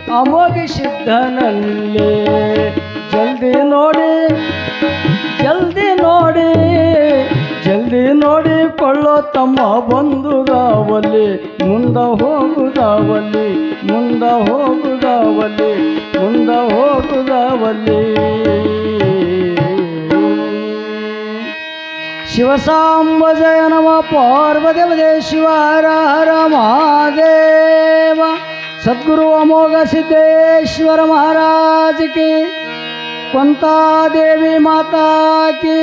ದೊರಕುವದಲ್ಲಿ ಜಲ್ದಿ ಸಿದ್ಧನಲ್ಲಿ. ಜಲ್ದಿ ನೋಡಿ ಜಲ್ದಿ ನೋಡಿ, ಜಲ್ದಿ ನೋಡಿಕೊಳ್ಳೋ ತಮ್ಮ ಬಂಧುದಾವಲ್ಲಿ ಮುಂದ ಹೋಗುದಾವಲಿ ಮುಂದ ಹೋಗುದಾವಲಿ ಮುಂದ ಹೋಗುದಾವಲಿ ಶಿವಸಾಂಬ ಜಯ ನಮ ಪಾರ್ವದೇವದೇ ಶಿವ ಹರ ಸದ್ಗುರು ಅಮೋಘ ಸಿದ್ದೇಶ್ವರ ಮಹಾರಾಜ್ ಕಿ ಕೊಂತಾ ದೇವಿ ಮಾತಾ ಕಿ.